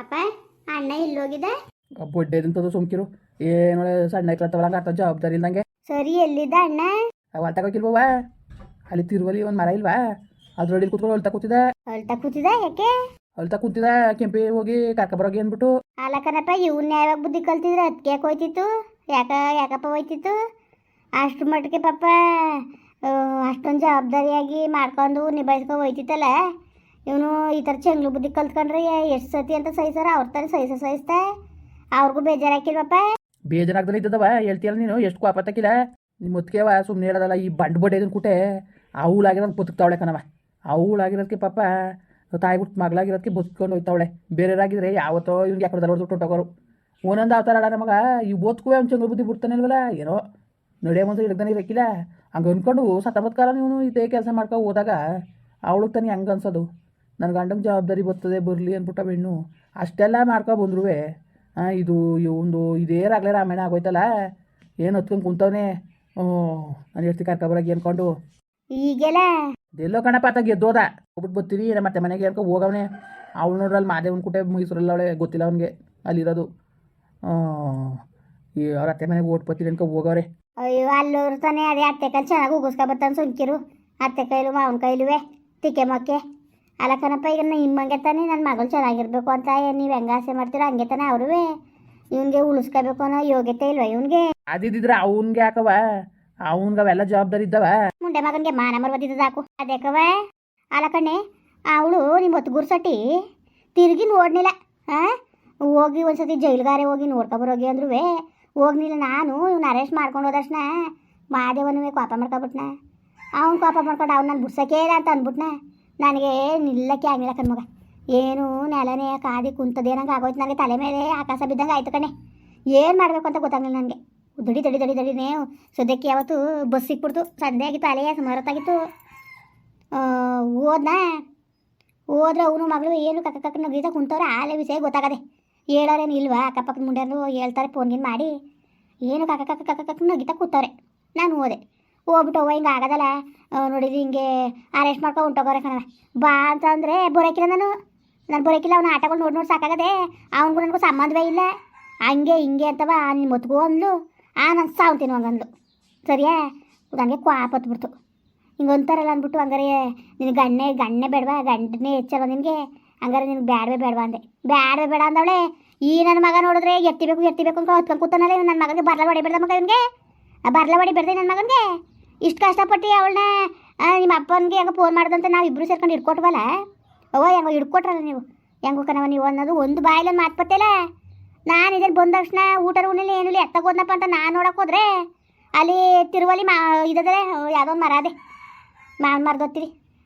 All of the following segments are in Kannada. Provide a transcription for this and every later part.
ಅಪ್ಪ ಅಣ್ಣ ಎಲ್ಲೋಗಿದೆ? ಬೊಡ್ಡೆದಂತದ್ದು ಸುಮ್ಕಿರು. ಏನೋ ಸಣ್ಣ ಇಕ್ಲತ್ತವಳಂಗ ಅರ್ಥ ಜವಾಬ್ದಾರಿ ಇಲ್ದಂಗೆ. ಸರಿ ಎಲ್ಲಿದ್ದ ಅಣ್ಣ? ಹೊಲ್ತ ತಗೋಕಿಲ್ವವ ಅಲ್ಲಿ ತಿರುವಲ್ಲಿ ಒಂದು ಮರ ಇಲ್ವಾ? ಅದ್ರೊಡಿ ಕೂತ್ಕೊಂಡು ಹೊಲ್ತ ಕೂತಿದ ಹೊಲ್ತಾ ಕೂತಿದ ಯಾಕೆ? ಹೊಲ್ತ ಕೂತಿದ ಕೆಂಪಿ ಹೋಗಿ ಕರ್ಕೊಬರೋಗಿ ಅಂದ್ಬಿಟ್ಟು. ಅಲ್ಲಕನಪ್ಪ ಇವನ್ನ ಯಾವಾಗ ಬುದ್ಧಿ ಕಲ್ತಿದ್ರೆ ಅದಕ್ಕೆ ಯಾಕೆ ಹೋಯ್ತಿತ್ತು? ಯಾಕ ಯಾಕಪ್ಪ ಹೋಯ್ತಿತ್ತು? ಅಷ್ಟು ಮಟ್ಟಿಗೆ ಪಾಪ ಅಷ್ಟೊಂದು ಜವಾಬ್ದಾರಿಯಾಗಿ ಮಾಡ್ಕೊಂಡು ನಿಭಾಯಿಸ್ಕೊಂಡು ಹೋಯ್ತಿತ್ತಲ್ಲ? ಇವನು ಈ ಥರ ಚೆಂಗ್ಲು ಬುದ್ಧಿ ಕಲ್ತ್ಕೊಂಡ್ರೆ ಎಷ್ಟು ಸತಿ ಅಂತ ಸಹಿಸಾರ ಅವ್ರ ಥರ ಸಹಿಸ ಸಹಿಸ್ತಾ. ಅವ್ರಿಗೂ ಬೇಜಾರಾಕಿಲ್ವಪ್ಪ. ಬೇಜಾರಾಗ್ದಲ್ಲ ಇದ್ದದವ, ಹೇಳ್ತೀಯಲ್ಲ ನೀನು, ಎಷ್ಟು ಕೋಪ ತಕ್ಕಿಲ್ಲ. ನಿಮ್ಮ ಮುತ್ಕೇವ ಸುಮ್ಮನೆ ಹೇಳೋದಲ್ಲ, ಈ ಬಂಡ್ ಬಡ್ಡೆ ಇದನ್ನ ಕುಟೆ ಅವಳಾಗಿರೋದು ಬದುಕ್ತಾವಳೆ ಕಣವ. ಅವಳಾಗಿರೋದಕ್ಕೆ ಪಾಪ ತಾಯಿಬಿಟ್ಟು ಮಗಳಾಗಿರೋದಕ್ಕೆ ಬದುಕ್ಕೊಂಡು ಹೋಯ್ತಾವಳೆ. ಬೇರೆಯವರಾಗಿದ್ರೆ ಯಾವತ್ತೋ ಇವ್ನಿಗೆ ಯಾಕೆ ಹೊಡೆದು ಟೊಟ್ಟೋಗೋರು ಒಂದೊಂದು ಅವತಾರ ಆಡ ನಮಗೆ ಈ ಬದುಕುವೆ ಅವ್ನು ಚಂದ್ರ ಬುದ್ಧಿ ಬಿಡ್ತಾನೆ ಇಲ್ವಲ್ಲ ಏನೋ ನಡೆಯೋ ಮುಂದೆ ಹಿಡ್ದಾನೆ ಇರಕ್ಕಿಲ್ಲ ಹಂಗೆ ಅಂದ್ಕೊಂಡು ಸತಮತ್ಕಾರ ನೀವು ಇದೇ ಕೆಲಸ ಮಾಡ್ಕೊ ಹೋದಾಗ, ಅವಳಿಗೆ ತಾನೇ ಹಂಗೆ ಅನ್ಸೋದು. ನನ್ನ ಗಂಡಗೆ ಜವಾಬ್ದಾರಿ ಬರ್ತದೆ ಬರಲಿ ಅಂದ್ಬಿಟ್ಟ ಹೆಣ್ಣು ಅಷ್ಟೆಲ್ಲ ಮಾಡ್ಕೊ ಬಂದ್ರು ಇದು ಒಂದು ಇದೇ ರಾಗಲೇ ರಾಮಾಯಣ ಆಗೋಯ್ತಲ್ಲ? ಏನು ಹೊತ್ಕೊಂಡು ಕುಂತವನೇ? ಹ್ಞೂ ನಾನು ಹೇಳ್ತಿ ಕರ್ಕೊಬರಾಗಿ ಅನ್ಕೊಂಡು. ಈಗೆಲ್ಲ? ಎಲ್ಲೋ ಕಣಪ್ಪ ಆತ ಗೆದ್ದೋದ. ಹೋಗ್ಬಿಟ್ಟು ಬರ್ತೀರಿ ಮತ್ತೆ ಮನೆಗೆ ಅನ್ಕೊ ಹೋಗವನೆ. ಅವಳು ನೋಡ್ರಲ್ಲಿ ಮಾದೇವನ ಕುಟೆ ಮೈಸೂರಲ್ಲಿ ಅವಳೆ ಗೊತ್ತಿಲ್ಲ ಅವನಿಗೆ ಅಲ್ಲಿರೋದು. ಈ ಅವ್ರ ಅತ್ತೆ ಮನೆಗೆ ಓಟ್ ಬರ್ತೀರಿ ಅನ್ಕೊ ಹೋಗವ್ರೆ. ಅಯ್ಯೋ ಅಲ್ಲೋರು ತಾನೇ ಅದೇ ಅತ್ತೆ ಕೈಲಿ ಚೆನ್ನಾಗಿ ಉಗಿಸ್ಕೊ ಬರ್ತಾನೆ ಸುಂಕಿರು ಅತ್ತೆ ಕೈಲು ಮಾವನ ಕೈಲುವೆ ತಿಕ್ಕೆ ಮಕ್ಕೆ ಅಲ್ಲ ಕಣಪ್ಪ ಈಗ ನಿಮ್ಮಂಗೆ ತಾನೇ ನನ್ನ ಮಗಳು ಚೆನ್ನಾಗಿರ್ಬೇಕು ಅಂತ ನೀವು ಹೆಂಗೆ ಆಸೆ ಮಾಡ್ತೀರ ಹಂಗೆ ತಾನೇ ಅವರು ಇವನ್ಗೆ ಉಳಿಸ್ಕೋಬೇಕು ಅನ್ನೋ ಯೋಗ್ಯತೆ ಇಲ್ವಾ ಇವನ್ಗೆ? ಅದಿದ್ರೆ ಅವನ್ಗೆ ಯಾಕವ ಅವನ್ಗೆ ಅವೆಲ್ಲ ಜವಾಬ್ದಾರಿ ಇದ್ದವ. ಮುಂಡೆ ಮಗನಿಗೆ ಮಾನ ಮರ್ಬದಿದ್ದು ಸಾಕು ಅದೇಕವ ಅಲ್ಲ ಕಣ್ಣೆ ಅವಳು ನಿಮ್ಮ ಹೊತ್ತು ಗುರ್ಸಟ್ಟಿ ತಿರುಗಿ ನೋಡ್ನಿಲ್ಲ. ಹಾಂ ಹೋಗಿ ಒಂದ್ಸತಿ ಜೈಲ್ಗಾರೆ ಹೋಗಿ ನೋಡ್ಕೊಬರೋಗಿ ಅಂದ್ರೂ ಹೋಗ್ನಿಲ್ಲ ನಾನು ಇವ್ನ ಅರೆಸ್ಟ್ ಮಾಡ್ಕೊಂಡು ಹೋದಕ್ಷಣ ಮಾದೇವನು ಕೋಪ ಮಾಡ್ಕೊಬಿಟ್ನ. ಅವ್ನು ಕೋಪ ಮಾಡ್ಕೊಂಡು ಅವ್ನು ನಾನು ಬಿಡ್ಸಕ್ಕೇ ಇಲ್ಲ ಅಂತ ಅಂದ್ಬಿಟ್ನ. ನನಗೆ ನಿಲ್ಲಕ್ಕೆ ಆಗಿಲ್ಲ ಕಣ್ಮಗ ಏನು ನೆಲನೇ ಕಾದಿ ಕುಂತದೇನಂಗೆ ಆಗೋಯ್ತು. ನನಗೆ ತಲೆ ಮೇಲೆ ಆಕಾಶ ಬಿದ್ದಂಗೆ ಆಯ್ತು ಕಣೆ. ಏನು ಮಾಡಬೇಕು ಅಂತ ಗೊತ್ತಾಗಲಿಲ್ಲ ನನಗೆ. ದಡಿ ದಡಿ ದಡಿ ದಡಿನೇ ಸದ್ಯಕ್ಕೆ ಯಾವತ್ತು ಬಸ್ ಸಿಕ್ಬಿಡ್ತು. ಸಂಜೆ ಆಗಿತ್ತು ಅಲೆಯ ಸುಮಾರತ್ತಾಗಿತ್ತು. ಹೋದ್ನಾ? ಹೋದ್ರೆ ಅವನು ಮಗಳು ಏನು ಕಕ್ಕ ಕಕ್ಕ ನಗೀತ ಕುಂತವ್ರೆ, ಆಲೆ ವಿಷಯ ಗೊತ್ತಾಗದೆ. ಹೇಳೋರೇನು ಇಲ್ವಾ? ಅಕ್ಕಪಕ್ಕದ ಮುಂಡ್ಯಾರು ಹೇಳ್ತಾರೆ ಫೋನ್ಗಿನ್ ಮಾಡಿ. ಏನು ಕಕ್ಕ ಕಕ್ಕ ಕಕ್ಕ ಕಕ್ಕ ನಗೀತಾ ಕೂತವ್ರೆ. ನಾನು ಹೋದೆ. ಹೋಗ್ಬಿಟ್ಟು ಅವ್ವ ಹಿಂಗೆ ಆಗೋದಲ್ಲ. ಆ, ನೋಡಿದ್ರಿ ಹಿಂಗೆ ಅರೆಸ್ಟ್ ಮಾಡ್ಕೊ ಉಂಟೋಗೋರೆ ಕಣವ ಬಾ ಅಂತ ಅಂದರೆ ಬರೋಕಿಲ್ಲ ನಾನು. ನಾನು ಬರೋಕಿಲ್ಲ ಅವ್ನ ಆಟಗಳು ನೋಡಿ ನೋಡಿ ಸಾಕಾಗದೆ. ಅವನಿಗೂ ನನಗೂ ಸಂಬಂಧವೇ ಇಲ್ಲ. ಹಂಗೆ ಹಿಂಗೆ ಅಂತವ ನಿನ್ನ ಮುತ್ಕೋ ಅಂದ್ಲು. ಆ ನಾನು ಸಾವ್ತೀನಿ ಹಂಗಂದ್ಲು ಸರಿಯಾ? ನನಗೆ ಕ್ವಾಪತ್ಬಿಡ್ತು ಹಿಂಗೆ ಅಂತಾರಲ್ಲ ಅಂದ್ಬಿಟ್ಟು ಹಂಗಾರೆ ನಿನ್ನ ಗಣ್ಣೆ ಗಣ್ಣೆ ಬೇಡವಾ? ಗಂಡನೇ ಹೆಚ್ಚಲ್ವ ನಿನಗೆ? ಹಂಗಾರೆ ನಿನಗೆ ಬೇಡವೇ ಬೇಡವಾ ಅಂದೆ. ಬೇಡವೇ ಬೇಡ ಅಂದವಳೆ. ಈ ನನ್ನ ಮಗ ನೋಡಿದ್ರೆ ಎತ್ತಿಬೇಕು ಎತ್ತಿಬೇಕು ಅಂತ ಹೊತ್ಕೊಂಡು ಕೂತಾನಲ್ಲ. ನನ್ನ ಮಗನಿಗೆ ಬರ್ಲಾ ಹೊಡಿ ಬೇಡ ಮಗ ಇವನಿಗೆ? ಬರಲ ಹೊಡಿಬೇಡ್ದೆ ನನ್ನ ಮಗನಿಗೆ? ಇಷ್ಟು ಕಷ್ಟಪಟ್ಟು ಅವಳನ್ನ ನಿಮ್ಮ ಅಪ್ಪನಿಗೆ ಹೆಂಗೆ ಫೋನ್ ಮಾಡ್ದಂತ ನಾವು ಇಬ್ಬರು ಸೇರ್ಕೊಂಡು ಹಿಡ್ಕೊಟ್ವಲ್ಲ? ಅವ್ವ, ಹೆಂಗೋ ಹಿಡ್ಕೊಟ್ರಲ್ಲ ನೀವು. ಹೆಂಗೋ ಕಣವ ನೀವು ಅನ್ನೋದು ಒಂದು ಬಾಯಲ್ಲಿ ಮಾತು ನಾನು ಇದ್ರಲ್ಲಿ ಬಂದ ತಕ್ಷಣ ಊಟ ಉಣ್ಣಿಲ್ಲ ಏನಿಲ್ಲ ಎತ್ತಗೋದ್ನಪ್ಪ ಅಂತ ನಾನು ನೋಡಕ್ಕೆ ಹೋದ್ರೆ, ಅಲ್ಲಿ ತಿರುವಲ್ಲಿ ಮಾ ಇದದೆ ಯಾವುದೋ ಒಂದು ಮರ ಅದೇ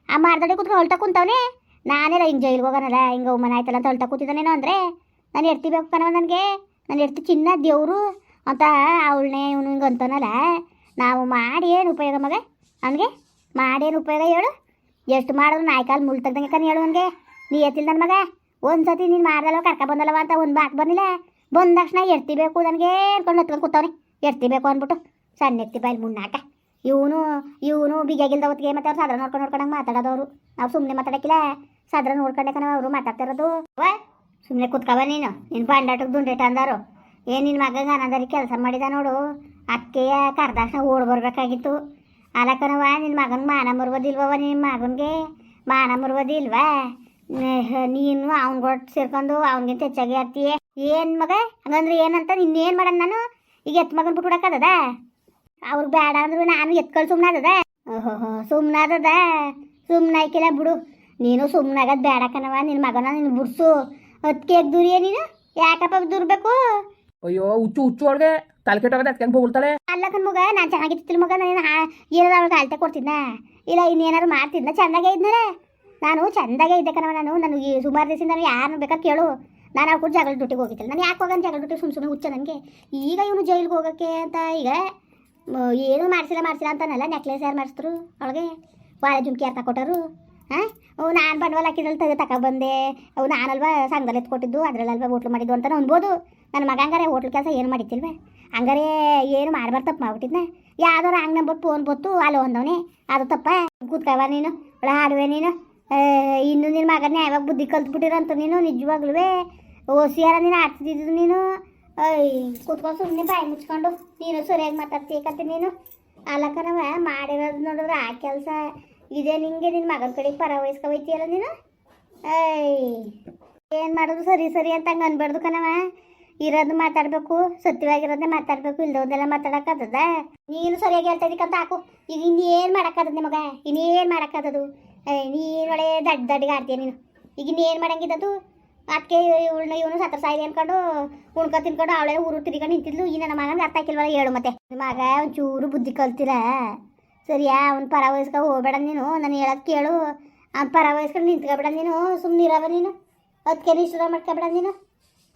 ಆ ಮರದಡಿ ಕೂತ್ಕೊಂಡು ಹೊಲ್ತಾ ಕುಂತವನೇ. ನಾನೆಲ್ಲ ಹಿಂಗೆ ಜೈಲಿಗೆ ಹೋಗೋಣಲ್ಲ ಹಿಂಗೆ ಮನ ಆಯ್ತಲ್ಲ ಅಂತ ಹೊಲ್ತಾ ಕೂತಿದ್ದಾನೇನೋ ಅಂದರೆ, ನಾನು ಎಡ್ತಿಬೇಕು ಕಣವ ನನಗೆ. ನಾನು ಎರ್ತಿ ಚಿನ್ನ ದೇವರು ಅಂತ ಅವಳನ್ನೇ ಇವನು ಹಿಂಗೆ ಅಂತಾನಲ್ಲ. ನಾವು ಮಾಡಿ ಏನು ಉಪಯೋಗ ಮಗ? ಅವನಿಗೆ ಮಾಡೇನು ಉಪಯೋಗ ಹೇಳು. ಎಷ್ಟು ಮಾಡಿದ್ರು ನಾಯ್ಕಾಲು ಮುಳ್ ತೆಗ್ದಂಗೆ ಕಣ್ ಹೇಳು ಅವನಿಗೆ. ನೀ ಎತ್ತಿಲ್ಲ ನನ್ನ ಮಗ? ಒಂದು ಸತಿ ನೀನು ಮಾಡ್ದಲ್ಲ ಕರ್ಕ ಬಂದಲ್ಲವ ಅಂತ ಒಂದು ಬಾಕ್ ಬಂದಿಲ್ಲ. ಬಂದ ತಕ್ಷಣ ಎರ್ತಿಬೇಕು ನನಗೆ ಅನ್ಕೊಂಡು ಹತ್ಕೊಂಡು ಕೂತವ್ನೆ. ಎರ್ತಿಬೇಕು ಅಂದ್ಬಿಟ್ಟು ಸಣ್ಣ ಎತ್ತಿ ಮುನ್ನಾಕ ಇವನು ಇವನು ಬಿಗಿಯಾಗಿಲ್ದ ಹೊತ್ತಿಗೆ ಮತ್ತೆ ಅವ್ರು ಸದ್ರ ನೋಡ್ಕೊಂಡು ನೋಡ್ಕೊಂಡಂಗೆ ಮಾತಾಡೋದವ್ರು. ನಾವು ಸುಮ್ಮನೆ ಮಾತಾಡಕ್ಕಿಲ್ಲ. ಸದ್ರ ನೋಡ್ಕೊಂಡೆ ಕಣ ಅವರು ಮಾತಾಡ್ತಿರೋದು. ಸುಮ್ಮನೆ ಕುತ್ಕವ ನೀನು. ನಿನ್ನ ಬಂಡಾಟಕ್ಕೆ ದುಂಡೇಟ ಅಂದಾರು. ಏನು ನಿನ್ನ ಮಗಂಗೆ ಕೆಲಸ ಮಾಡಿದ ನೋಡು. ಅಕ್ಕೆಯ ಕರ್ದಾಕ್ಷಣ ಓಡ್ ಬರ್ಬೇಕಾಗಿತ್ತು. ಅಲಕ್ಕನವ ನಿನ್ನ ಮಗನ ಮಾನ ಮುರ್ಬೋದಿಲ್ವವ ನಿನ್ನ ಮಗನಿಗೆ? ಮಾನ ಮರ್ಬೋದಿಲ್ವಾ ನೀನು ಅವ್ನ ಕೊಟ್ಟು ಸೇರ್ಕೊಂಡು ಅವನಿಗಿಂತ ಹೆಚ್ಚಾಗಿ ಆಗ್ತೀಯ? ಏನು ಮಗ? ಹಂಗಂದ್ರೆ ಏನಂತ ಇನ್ನೇನು ಮಾಡೋಣ ನಾನು? ಈಗ ಎತ್ ಮಗನ ಬಿಟ್ಬಿಡಕ್ಕದ ಅವ್ರಿಗೆ ಬೇಡ ಅಂದ್ರೆ ನಾನು ಎತ್ಕೊಳ್ಳಿ ಸುಮ್ನ ಓಹೋ ಸುಮ್ಮನೆ ಆಯ್ಕಿಲ್ಲ ಬಿಡು. ನೀನು ಸುಮ್ಮನಾಗದ್ ಬೇಡ ಕಣವ ನಿನ್ನ ಮಗನ ನಿನ್ನ ಬಿಡ್ಸು. ಅದಕ್ಕೆ ದೂರಿಯ ನೀನು? ಯಾಕಪ್ಪ ದೂರ್ಬೇಕು? ಅಯ್ಯೋ, ಹುಚ್ಚು ಹುಚ್ಚು ಒಳಗೆ ತಲೆ ಕೆಟ್ಟೋಗದೆ ಅದಕ್ಕೆ ಹೆಂಗೆ ಹೋಗ್ತಾಳೆ ಅಲ್ಲ ಕಣ್ ಮಗ, ನಾನು ಚೆನ್ನಾಗಿತ್ತಿಲ್ಲ ಮಗ, ನಾನು ಏನಾದ್ರು ಅವಳಿಗೆ ಅಳತೆ ಕೊಡ್ತಿದ್ನ. ಇಲ್ಲ, ಇನ್ನೇನಾದ್ರು ಮಾಡ್ತಿದ್ನ? ಚೆಂದಾಗೆ ಇದ್ನಲ್ಲ. ನಾನು ಚೆಂದಾಗೆ ಇದ್ದೆ ಕಣವ ನಾನು. ನನಗೆ ಸುಮಾರು ದಿವಸದಿಂದ ನಾನು ಯಾರನ್ನು ಬೇಕಾದ್ರೆ ಕೇಳು. ನಾನು ಅವ್ರ ಕೂಡ ಜಗಳ ಡ್ಯೂಟಿಗೆ ಹೋಗಿದ್ದಿಲ್ಲ. ನಾನು ಯಾಕೆ ಹೋಗೋಣ ಜಗಳ ಸುಮ್ ಸುಮ್ಮನೆ ಹುಚ್ಚ ನನಗೆ? ಈಗ ಇವನು ಜೈಲಿಗೆ ಹೋಗೋಕ್ಕೆ ಅಂತ ಈಗ ಏನೂ ಮಾಡಿಸಿಲ್ಲ ಮಾಡಿಸಿಲ್ಲ ಅಂತಾನಲ್ಲ ನೆಕ್ಲೆಸ್ ಯಾರು ಮಾಡಿಸಿದ್ರು ಅವಳಿಗೆ? ವಾಳೆ ಜುಮ್ಕಿ ಯಾರು ತಗೊಟ್ಟರು ಹಾಂ ಅವು ನಾನು ಬಂಡವಾಳ ಹಾಕಿದ್ರಲ್ಲಿ ತೆಗೆ ತಗೊಬಂದೆ ಅವು ನಾನಲ್ವಾ ಸಂಘದಲ್ಲಿ ಎತ್ಕೊಟ್ಟಿದ್ದು, ಅದ್ರಲ್ಲಲ್ವಾ ಹೋಟ್ಲು ಮಾಡಿದ್ದು ಅಂತ ಅನ್ಬೋದು. ನನ್ನ ಮಗ ಹಂಗಾರೆ ಹೋಟ್ಲ್ ಕೆಲಸ ಏನು ಮಾಡಿತ್ತಿಲ್ವ ಹಂಗಾರೆ ಏನು ಮಾಡ್ಬಾರ್ದು ತಪ್ಪು ಮಾಡ್ಬಿಟ್ಟಿದ್ನ. ಯಾವ್ದಾರು ಹಂಗೆ ನಂಬರ್ ಫೋನ್ ಬತ್ತು ಅಲ್ಲಿ ಒಂದವನೇ ಅದು ತಪ್ಪ? ಕೂತ್ಕವ ನೀನು ಹಾಡುವೆ ನೀನು. ಇನ್ನು ನಿನ್ನ ಮಗನೇ ಯಾವಾಗ ಬುದ್ಧಿ ಕಲ್ತ್ಬಿಟ್ಟಿರಂತ ನೀನು ನಿಜವಾಗ್ಲೂ ಓಸಿಯಾರ ನೀನು ಆಡ್ತಿದ್ದು ನೀನು. ಕೂತ್ಕೊಂಡು ಸುಮ್ಮನೆ ಬಾಯಿ ಮುಚ್ಕೊಂಡು. ನೀನು ಸರಿಯಾಗಿ ಮಾತಾಡ್ತೀಕಂತೆ ನೀನು. ಅಲ್ಲಕ್ಕನವ ಮಾಡಿರೋದು ನೋಡಿದ್ರೆ ಆ ಕೆಲಸ ಇದೇ ನಿಂಗೆ ನಿನ್ನ ಮಗನ ಕಡೆಗೆ ಪರ ವಹಿಸ್ಕೊಬೈತಿಯಲ್ಲ ನೀನು? ಏಯ್, ಏನು ಮಾಡೋದು ಸರಿ ಸರಿ ಅಂತ ಹಂಗೆ ಅನ್ಬಾರ್ದು ಕಣವ ಇರೋದು ಮಾತಾಡಬೇಕು, ಸತ್ಯವಾಗಿರೋದೇ ಮಾತಾಡಬೇಕು ಇಲ್ದೋದೆಲ್ಲ ಮಾತಾಡೋಕ್ಕಾಗದ ನೀನು ಸರಿಯಾಗಿ ಹೇಳ್ತಾ ಹಾಕು. ಈಗ ಇನ್ನೇನು ಮಾಡೋಕ್ಕಾಗದು ನಿಮಗೆ? ಇನ್ನೇನು ಮಾಡೋಕ್ಕಾಗದು ನೀನೊಳೆ ದಡ್ಡ ದಡ್ಡಿಗೆ ಆಡ್ತೀಯ ನೀನು. ಈಗ ಇನ್ನೇನು ಮಾಡಂಗಿದ್ದದು ಅದಕ್ಕೆ ಇವಳನ್ನ ಇವನು ಸತ್ರ ಸಾಯಿದೆ ಅನ್ಕೊಂಡು ಉಣ್ಕೊ ತಿನ್ಕೊಂಡು ಅವಳೇ ಊರು ತಿರ್ಕೊಂಡು ನಿಂತಿದ್ಲು. ಈ ನನ್ನ ಮಗನಿಗೆ ಅರ್ಥ ಹಾಕಿಲ್ವಲ್ಲ ಹೇಳು ಮತ್ತೆ. ಮಗ ಒಂಚೂರು ಬುದ್ಧಿ ಕಲ್ತಿಲ್ಲ. ಸರಿಯಾ, ಅವ್ನ ಪರ ವಯಸ್ಕ ಹೋಗ್ಬೇಡ ನೀನು. ನಾನು ಹೇಳೋದು ಕೇಳು. ಅವ್ನ ಪರ ವಯಸ್ಕ ನಿಂತ್ಕೊಬೇಡ ನೀನು. ಸುಮ್ಮನೆ ಇರವ ನೀನು ಅದಕ್ಕೆ ನಿಷ್ಠುರ ಮಾಡ್ಕೊಬೇಡ ನೀನು.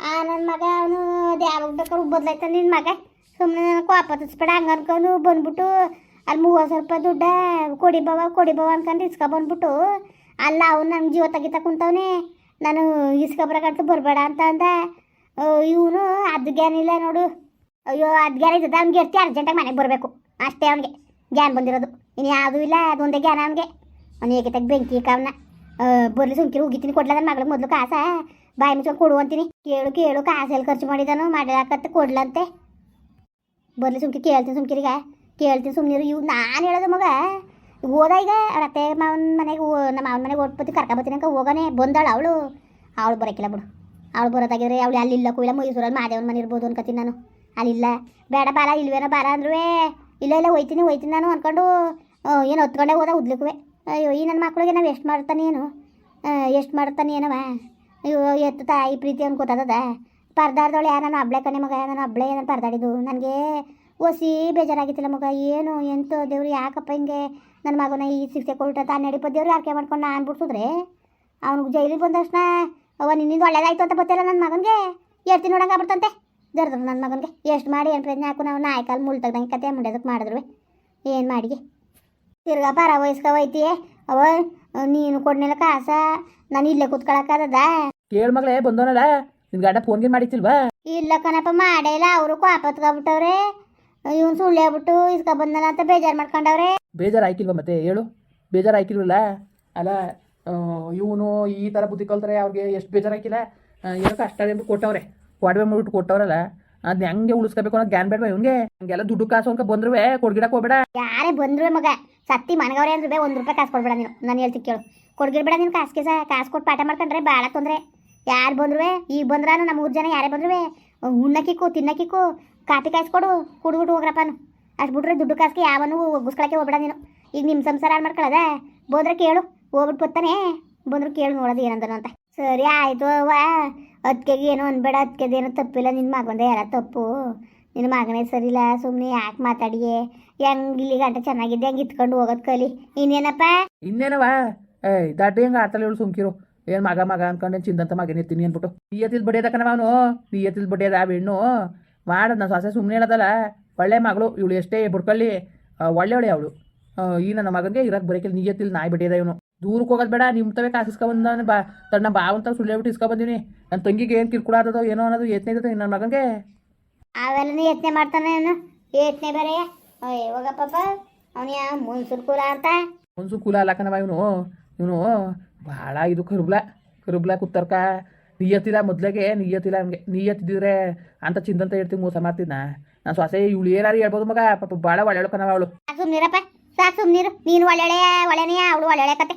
ಆ ನನ್ನ ಮಗ ಅವನು ಅದು ಯಾವಾಗ ಬೇಕಾದ್ರೂ ಬದಲಾಯ್ತಾನೆ ನಿನ್ನ ಮಗ. ಸುಮ್ಮನೆ ನನಗೆ ಕೋಪ ತಸ್ಬೇಡ ಹಂಗೆ ಅನ್ಕೊಂಡು ಬಂದ್ಬಿಟ್ಟು ಅಲ್ಲಿ ಮೂವತ್ತು ಸ್ವಲ್ಪ ದುಡ್ಡ ಕೊಡಿ ಬಾವ, ಕೊಡಿ ಬವ ಅನ್ಕೊಂಡು ಇಸ್ಕೊ ಬಂದ್ಬಿಟ್ಟು ಅಲ್ಲ ಅವ್ನು ನಮ್ಮ ಜೀವ ತೆಗಿತ ಕುಂತವನೆ. ನಾನು ಇಸ್ಕೊಬ್ರಕಂತೂ ಬರಬೇಡ ಅಂತ ಅಂದ. ಇವನು ಅದು ಜ್ಞಾನ ಇಲ್ಲ ನೋಡು. ಅಯ್ಯೋ, ಅದು ಜ್ಞಾನ ಇದ್ದದ ಅವ್ನಿಗೆ ಎರ್ತಿ ಅರ್ಜೆಂಟಾಗಿ ಮನೆಗೆ ಬರಬೇಕು. ಅಷ್ಟೇ ಅವನಿಗೆ. ಜ್ಞಾನ ಬಂದಿರೋದು. ಇನ್ನು ಯಾವುದೂ ಇಲ್ಲ, ಅದೊಂದೇ ಜ್ಞಾನ ಅವನಿಗೆ. ಅವನು ಏಕೆ ತೆಗೆ ಬೆಂಕಿ ಕಾವನ್ನ ಬರ್ಲಿ ಸುಮ್ಕಿರಿ ಉಗಿತೀನಿ ಕೊಡ್ಲ ನನ್ನ ಮಗಳಿಗೆ ಮೊದಲು ಕಾಸ. ಬಾಯಿ ಮುಚ್ಕೊಂಡು ಕೊಡು ಅಂತೀನಿ. ಕೇಳು ಕೇಳು ಕಾಸೆಲ್ಲ ಖರ್ಚು ಮಾಡಿದಾನು ಮಾಡಿದಾಕತ್ತೆ ಕೊಡ್ಲಂತೆ. ಬರ್ಲಿ ಸುಮ್ಕಿ, ಕೇಳ್ತೀನಿ ಸುಮ್ಕಿರಿಗ. ಕೇಳ್ತೀನಿ ಸುಮ್ಮನಿರು ಇವು ನಾನು ಹೇಳೋದು ಮಗ. ಹೋದ ಈಗ ಅವ್ರ ಅತ್ತೆ ಮಾವನ ಮನೆಗೆ ನಮ್ಮ ಮಾವನ ಮನೆಗೆ ಒಟ್ಪತಿ ಕರ್ಕೊಬತ್ತೀನಿ ಅಂಕ ಹೋಗೋನೆ. ಬಂದಾಳು ಅವಳು. ಅವಳು ಬರೋಕ್ಕಿಲ್ಲ ಬಿಡು. ಅವಳು ಬರೋದಾಗಿದ್ರೆ ಅವಳು ಅಲ್ಲಿ ಇಲ್ಲ ಇಲ್ಲ ಮೈಸೂರಲ್ಲಿ ಮಾದೇವನ ಮನೆ ಇರ್ಬೋದು ಅನ್ಕೋತೀನಿ ನಾನು. ಅಲ್ಲಿಲ್ಲ ಬೇಡ ಬಾರ ಇಲ್ವೇನೋ ಬಾರ ಅಂದ್ರೂ ಇಲ್ಲ ಇಲ್ಲ, ಹೋಯ್ತೀನಿ ಹೋಯ್ತೀನಿ ನಾನು ಅನ್ಕೊಂಡು ಏನು ಹೊತ್ಕೊಂಡೆ ಹೋದ, ಉದ್ಲಿಕ್ಕುವೆ. ಅಯ್ಯೋ, ಈ ನನ್ನ ಮಕ್ಳಿಗೆ ನಾವು ಎಷ್ಟು ಮಾಡ್ತಾನೆ ಏನು? ಎಷ್ಟು ಮಾಡ್ತಾನೆ ಏನವ? ಅಯ್ಯೋ, ಎತ್ತು ತಾಯಿ ಪ್ರೀತಿ ಅನ್ಕೋತದ ಪರ್ದಾಡ್ದವಳು ಯಾರು ನಾನು ಹಬ್ಳೆ ಕಣೆ ಮಗ ನಾನು ಹಬ್ಳೆ ನಾನು ಪರ್ದಾಡಿದ್ದು? ನನಗೆ ಒಸಿ ಬೇಜಾರಾಗಿತ್ತಿಲ್ಲ ಮಗ, ಏನು ಎಂತ ದೇವ್ರು ಯಾಕಪ್ಪ ಹಿಂಗೆ ನನ್ನ ಮಗನ ಈ ಶಿಕ್ಷೆ ಕೊಟ್ಟ ತಾನು ನಡಿಪ ದೇವ್ರು ಯಾಕೆ ಮಾಡ್ಕೊಂಡು ನಾನು ಬಿಡ್ಸಿದ್ರೆ? ಅವ್ನಿಗೆ ಜೈಲಿಗೆ ಬಂದ ತಕ್ಷಣ ಅವ ನಿನ್ನಿಂದ ಒಳ್ಳೇದಾಯ್ತು ಅಂತ ಗೊತ್ತಿಲ್ಲ ನನ್ನ ಮಗನಿಗೆ? ಎರ್ತಿ ನೋಡಂಗೆ ಆಗ್ಬಿಡ್ತಂತೆ? ಜರ್ದ್ರು ನನ್ನ ಮಗನಿಗೆ. ಎಷ್ಟು ಮಾಡಿ ಏನು ಪ್ರಯತ್ನ ಹಾಕು, ನಾವು ನಾಯ್ಕಾಲು ತೆಗ್ದಂಗೆ ಕತೆ ಮುಂಡೆದಕ್ಕೆ ಮಾಡಿದ್ರು ಏನು ಮಾಡಿಗೆ? ತಿರ್ಗಾ ಪರ ವಯಸ್ಕ ಐತಿ ಅವ ನೀನು ಕೊಡ್ನೆಲ್ಲ ಕಾಸ? ನಾನು ಇಲ್ಲೇ ಕೂತ್ಕೊಳಕ್ಕಾಗದ ಕೇಳ ಮಗಳೇ ಬಂದೋನಲ್ಲ ನಿನ್ ಗಂಡ ಫೋನ್ಗೆ ಮಾಡಿತಿಲ್ವಾ ಇಲ್ಲ ಕಣಪ್ಪ ಮಾಡೇ ಇಲ್ಲ ಅವರು ಕಾಪತ್ಕೊಬಿಟ್ಟವ್ರೆ ಇವನ್ ಸುಳ್ಳು ಆಗ್ಬಿಟ್ಟು ಇಸ್ಕ ಬಂದಲ್ಲ ಅಂತ ಬೇಜಾರು ಮಾಡ್ಕೊಂಡವ್ರೆ. ಬೇಜಾರು ಆಯ್ಕಿಲ್ವ ಮತ್ತೆ? ಹೇಳು. ಬೇಜಾರು ಆಯ್ಕಿಲ್ವಲ್ಲ ಅಲ್ಲ ಇವನು ಈ ಥರ ಬುದ್ಧಿ ಕಲ್ತಾರೆ ಅವ್ರಿಗೆ ಎಷ್ಟು ಬೇಜಾರು ಆಯ್ಕಿಲ್ಲ ಏನೋ ಕಷ್ಟ ಕೊಟ್ಟವ್ರೆ. ಒಡವೆ ಮುಟ್ಟು ಕೊಟ್ಟವ್ರಲ್ಲ. ಅದನ್ನ ಹೆಂಗೆ ಉಳಿಸ್ಕೋಬೇಕು ಅನ್ನೋ ಜ್ಞಾನ ಬೇಡ ಇವ್ನಿಗೆ? ಹಂಗೆಲ್ಲ ದುಡ್ಡು ಕಾಸು ಅಂತ ಬಂದ್ರು ಕೊಡ್ಗಿಡಕ್ ಹೋಗ್ಬೇಡ. ಯಾರೇ ಬಂದ್ರು ಮಗ, ಸತ್ತಿ ಮನಗವ್ರೆ ಅಂದ್ರೆ ಒಂದ್ ರೂಪಾಯಿ ಕಾಸು ಕೊಡ್ಬೇಡ ನೀನು. ನಾನು ಹೇಳ್ತಿ ಕೇಳು. ಕೊಡ್ಗಿರ್ಬೇಡ ನೀನು ಕಾಸ್ಗೆ ಸಹ ಕಾಸು ಕೊಟ್ಟು ಪಾಠ ಮಾಡ್ಕೊಂಡ್ರೆ ಭಾಳ ತೊಂದ್ರೆ. ಯಾರು ಬಂದ್ರು ಈಗ ಬಂದ್ರಾನು ನಮ್ಮ ಊರ್ ಜನ ಯಾರೇ ಬಂದ್ರು ಉಣ್ಣಕ್ಕಿಕ್ಕು ತಿನ್ನಕ್ಕಿಕ್ಕು ಕಾಪಿ ಕಾಯಿಸ್ಕೊಡು ಕುಡ್ಬಿಟ್ಟು ಹೋಗ್ರಪ್ಪನು ಅಷ್ಟು ಬಿಟ್ರೆ ದುಡ್ಡು ಕಾಸಿಗೆ ಯಾವನು ಒಗ್ಗಿಸ್ಕೊಳಕ್ಕೆ ಹೋಗ್ಬೇಡ ನೀನು. ಈಗ ನಿಮ್ಮ ಸಂಸಾರ ಹಾಳು ಮಾಡ್ಕೊಳ್ಳೋದ ಬಂದ್ರೆ ಕೇಳು. ಹೋಗ್ಬಿಟ್ಟು ಬರ್ತಾನೆ ಬಂದ್ರು ಕೇಳು ನೋಡೋದು ಏನಂದನು ಅಂತ. ಸರಿ ಆಯಿತು ಅವ್ವ. ಅದಕ್ಕೆಗೆ ಏನೋ ಅನ್ಬೇಡ ಅದಕ್ಕೆ ಏನೋ ತಪ್ಪಿಲ್ಲ ನಿನ್ನ ಮಗಂದ ಯಾರ ತಪ್ಪು? ನಿನ್ನ ಮಗನೇ ಸರಿಲ್ಲ ಸುಮ್ಮನೆ ಯಾಕೆ ಮಾತಾಡಿಯೇ? ಹೆಂಗೆ ಇಲ್ಲಿ ಗಂಟ ಚೆನ್ನಾಗಿದ್ದೆ, ಹಂಗೆ ಇತ್ಕೊಂಡು ಹೋಗೋದು ಕಲಿ? ಇನ್ನೇನಪ್ಪ? ಇನ್ನೇನವ ಏಯ್, ದಡ್ಡ ಹೆಂಗೆ ಆಟಲ್ಲಿ ಇವಳು ಸುಮ್ಕಿರು? ಏನು ಮಗ ಮಗ ಅನ್ಕೊಂಡು ಚಿಂದಂತ ಮಗನ ಎತ್ತೀನಿ ಅಂದ್ಬಿಟ್ಟು. ನೀಯತ್ತಿಲ್ ಬಡಿಯೋದಕ್ಕನವ ಅವನು ನೀಯತ್ತಿಲ್ ಬಡಿಯೋದ ಆ ಹೆಣ್ಣು? ಮಾಡೋದು ನಾನು ಸೊಸೆ ಸುಮ್ಮನೆ ಹೇಳೋದಲ್ಲ ಒಳ್ಳೆ ಮಗಳು, ಇವಳು ಎಷ್ಟೇ ಬಿಡ್ಕೊಳ್ಳಿ. ಒಳ್ಳೆ ಒಳ್ಳೆ ಅವಳು. ಈ ನನ್ನ ಮಗನಿಗೆ ಇರಕ್ಕೆ ಬರೋಕಿಲ್ಲ ನೀಯತ್ತಿಲ್ ನಾಯಿ ಬಡಿಯೋದ ಇವನು. ದೂರಕ್ಕೆ ಹೋಗೋದು ಬೇಡ ನಿಮ್ಮ ತವೇ ಕಾಸು ಇಸ್ಕೊಬಂದ ಬಾ ತನ್ನ ಬಾ ಅಂತ ಸುಳ್ಳು ಹೇಳ್ಬಿಟ್ಟು ಇಸ್ಕೊಬಂದಿನಿ ನನ್ನ ತಂಗಿಗೆ ಏನು ಕಿರ್ಕುಳ ಆದದೋ ಏನೋ ಅನ್ನೋದು ಯತ್ನೆ ಇರ್ತದೆ ನನ್ನ ಮಗನಿಗೆ. ಅವೆಲ್ಲ ಯತ್ನೆ ಮಾಡ್ತಾನೆ ನಾನು ಯತ್ನೆ ಬೇರೆ. ಅಯ್ಯ ಹೋಗಪ್ಪ ಅವನ ಯಾ ಮುನ್ಸುರ್ ಕೂಲ ಅಂತ. ಒಂದು ಕುಲ ಅಲ್ಲಕನವ ಇವನು. ಇವನು ಭಾಳ ಇದು ಕರುಬ್ಲ ಕರುಬ್ಲ ಕುತ್ತರ್ಕ. ನಿಯತ್ತಿಲ್ಲ ಮೊದಲಿಗೆ ನಿಯತ್ತಿಲ್ಲ ನಮಗೆ ನಿಯತ್ತಿದ್ರೆ ಅಂತ ಚಿಂದಂತ ಇರ್ತೀವಿ ಮೋಸ ಮಾಡ್ತಿದ್ನ. ನಾನು ಸೊಸೆ ಇವಳು ಏನಾರು ಹೇಳ್ಬೋದು ಮಗ. ಪಾಪ ಭಾಳ ಒಳ್ಳೆ ಕಣವ ಅವಳು. ಸುಮ್ಮನಿರಪ್ಪ ಸಾಕು ಸುಮ್ಮನಿರು ನೀನು ಒಳ್ಳೆಯ ಒಳ್ಳೆನೆಯ ಅವಳು ಒಳ್ಳೆಯ ಕತೆ.